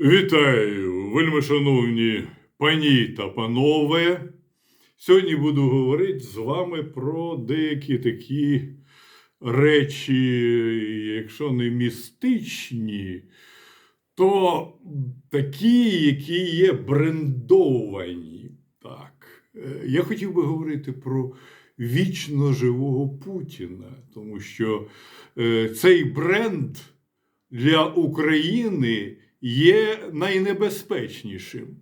Вітаю, вельми шановні пані та панове. Сьогодні буду говорити з вами про деякі такі речі, якщо не містичні, то такі, які є брендовані. Так. Е, Я хотів би говорити про вічно живого Путіна, тому що е, цей бренд для України є найнебезпечнішим.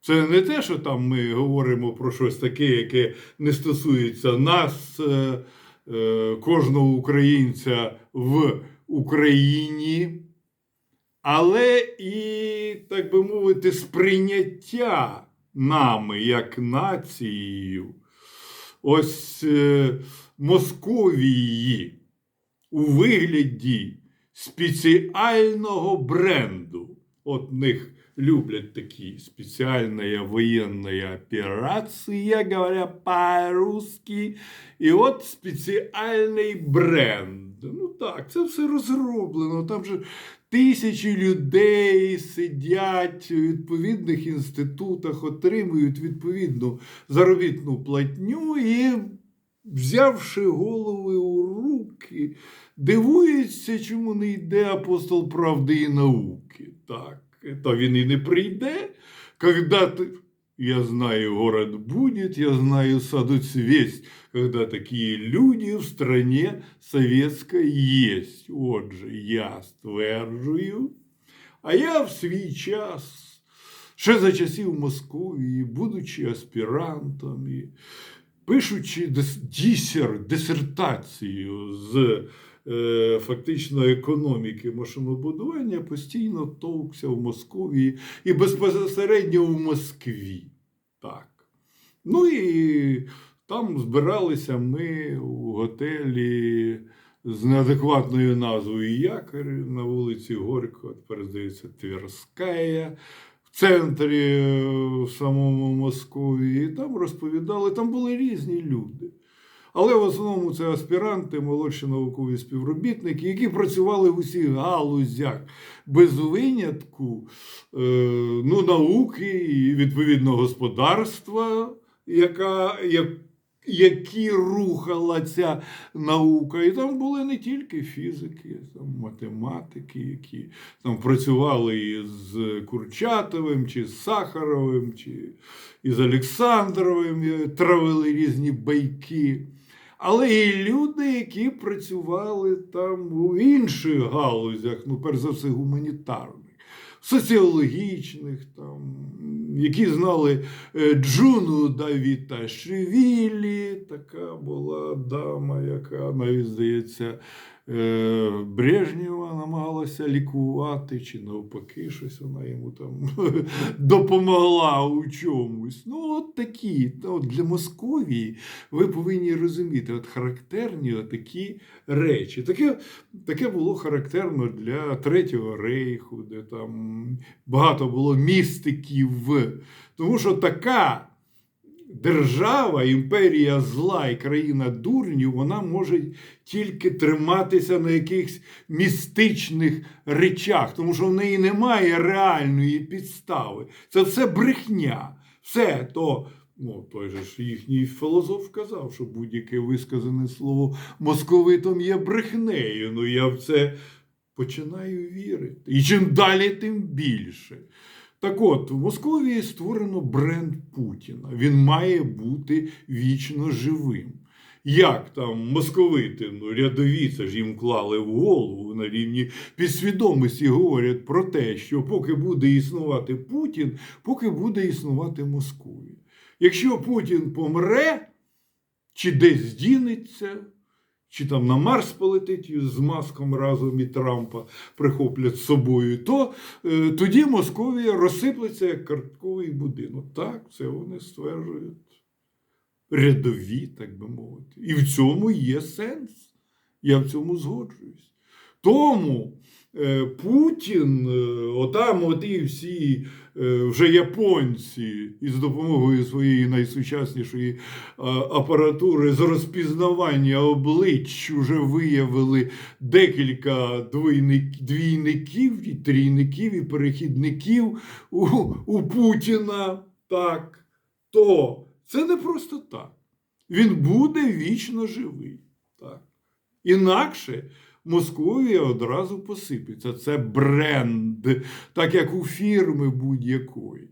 Це не те, що там ми говоримо про щось таке, яке не стосується нас, е, е, кожного українця в Україні, але і, так би мовити, сприйняття нами як нацією. Ось е, Московії у вигляді спеціального бренду. От в них люблять такі спеціальна воєнна операція, говоря по-русски. І от спеціальний бренд. Ну так, це все розроблено. Там же тисячі людей сидять у відповідних інститутах, отримують відповідну заробітну платню і, взявши голови у руки, дивується, чому не йде апостол правди і науки. Так, та він і не прийде, когда ты... Я знаю, город будет, я знаю, садуть свесть, когда такие люди в стране советской есть. Отже, я стверджую, а я в свій час, ще за часів Московії, будучи аспірантом і пишучи дісер, дисертацію з е, фактично економіки машинобудування, постійно товкся в Московії і безпосередньо в Москві. Так. Ну і там збиралися ми у готелі з неадекватною назвою Якорь на вулиці Горького, тепер здається, Тверська, в центрі е, в самому Москві, І там розповідали, там були різні люди. Але в основному це аспіранти, молодші наукові співробітники, які працювали в усіх галузях без винятку е, ну, науки і відповідно господарства, яка, як, які рухала ця наука. І там були не тільки фізики, там математики, які там працювали із Курчатовим, чи з Сахаровим, чи із Олександровим, і травили різні байки. Але і люди, які працювали там у інших галузях, ну, перш за все, гуманітарних, соціологічних, там, які знали е, Джуну Давіта Шевілі, така була дама, яка навіть, здається, Брежнєва намагалася лікувати, чи навпаки, щось вона йому там допомогла у чомусь. Ну, от такі. От для Московії ви повинні розуміти, от характерні такі речі. Таке, таке було характерно для Третього рейху, де там багато було містиків. Тому що така держава, імперія зла і країна дурнів, вона може тільки триматися на якихось містичних речах, тому що в неї немає реальної підстави. Це все брехня. Все то. Ну, той же ж їхній філософ казав, що будь-яке висказане слово московитом є брехнею. Ну я в це починаю вірити. І чим далі, тим більше. Так от, в Московії створено бренд Путіна. Він має бути вічно живим. Як там московити, ну рядові, це ж їм клали в голову на рівні підсвідомості говорять про те, що поки буде існувати Путін, поки буде існувати Московія. Якщо Путін помре, чи десь здінеться, чи там на Марс полетить з маском разом і Трампа прихоплять з собою, то е, тоді Московія розсиплеться як картковий будинок. Так, це вони стверджують. Рядові, так би мовити. І в цьому є сенс. Я в цьому згоджуюсь. Тому Путін, е, отам оті всі е, вже японці із допомогою своєї найсучаснішої е, апаратури з розпізнавання облич вже виявили декілька двійників, і трійників і перехідників у, у Путіна. Так, то це не просто так. Він буде вічно живий. Так. Інакше Московія одразу посипеться. Це бренд, так як у фірми будь-якої.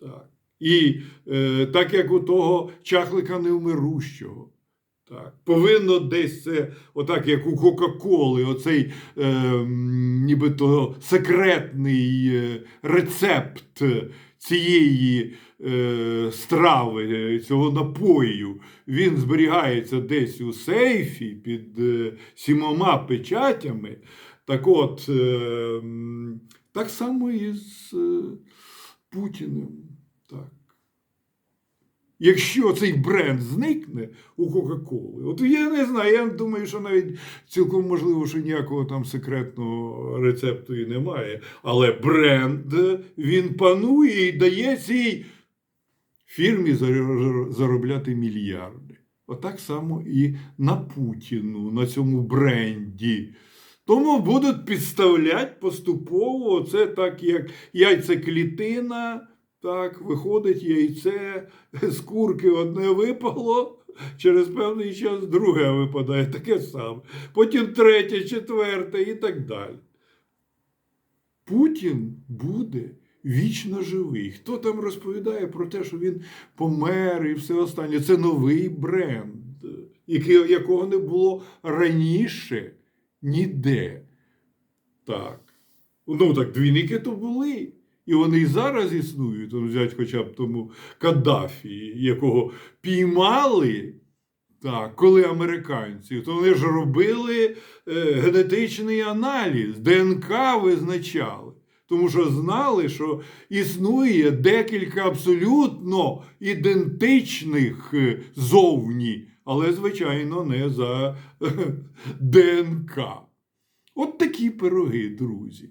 Так. І е, так як у того чахлика невмирущого. Так. Повинно десь це, отак як у Кока-Коли, оцей е, нібито секретний е, рецепт цієї е, страви, е, цього напою, він зберігається десь у сейфі під е, сімома печатями. Так от, е, так само і з е, Путіним. Якщо цей бренд зникне у Кока-Коли, от я не знаю, я думаю, що навіть цілком можливо, що ніякого там секретного рецепту і немає. Але бренд він панує і дає цій фірмі заробляти мільярди. Отак само і на Путіну, на цьому бренді. Тому будуть підставляти поступово це так, як яйцеклітина. Так, виходить яйце, з курки одне випало, через певний час друге випадає, таке саме. Потім третє, четверте і так далі. Путін буде вічно живий. Хто там розповідає про те, що він помер і все останнє? Це новий бренд, якого не було раніше ніде. Так. Ну так, двійники то були. І вони і зараз існують. Ну, взять хоча б тому Каддафі, якого піймали, так, коли американці, то вони ж робили е, генетичний аналіз, ДНК визначали. Тому що знали, що існує декілька абсолютно ідентичних е, зовні, але, звичайно, не за е, ДНК. От такі пироги, друзі.